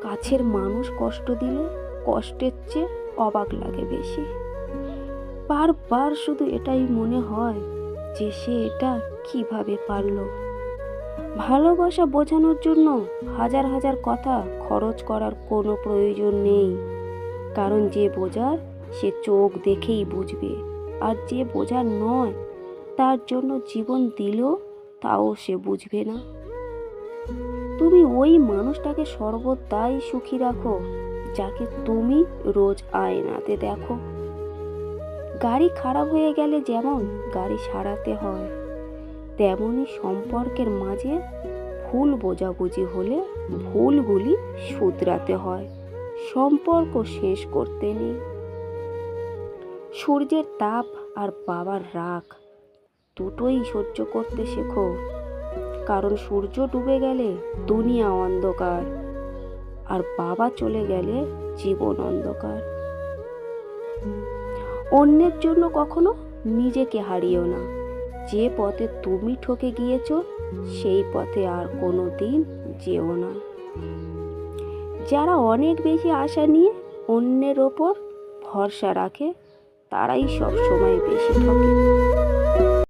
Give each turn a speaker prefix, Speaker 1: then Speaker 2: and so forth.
Speaker 1: কাছের মানুষ কষ্ট দিলে কষ্টের চেয়ে অবাক লাগে বেশি। বারবার শুধু এটাই মনে হয় যে সে এটা কীভাবে পারল। ভালোবাসা বোঝানোর জন্য হাজার হাজার কথা খরচ করার কোনো প্রয়োজন নেই। কারণ যে বোঝার, সে চোখ দেখেই বুঝবে। আর যে বোঝার নয়, তার জন্য জীবন দিলেও তাও সে বুঝবে না। তুমি ওই মানুষটাকে সর্বদাই সুখী রাখো, যাকে তুমি রোজ আয়নাতে দেখো। গাড়ি খারাপ হয়ে গেলে যেমন গাড়ি সারাতে হয় তেমনই সম্পর্কের মাঝে ভুল বোঝাবুঝি হলে ভুলগুলি শুধরাতে হয়, সম্পর্ক শেষ করতে নেই। সূর্যের তাপ আর বাবার রাগ, দুটোই সহ্য করতে শেখো। কারণ সূর্য ডুবে গেলে দুনিয়া অন্ধকার আর বাবা চলে গেলে জীবন অন্ধকার। অন্যের জন্য কখনো নিজেকে হারিও না। যে পথে তুমি ঠকে গিয়েছ, সেই পথে আর কোনো দিন যেও না। যারা অনেক বেশি আশা নিয়ে অন্যের ওপর ভরসা রাখে, তারাই সব সময় বেশি ঠকে।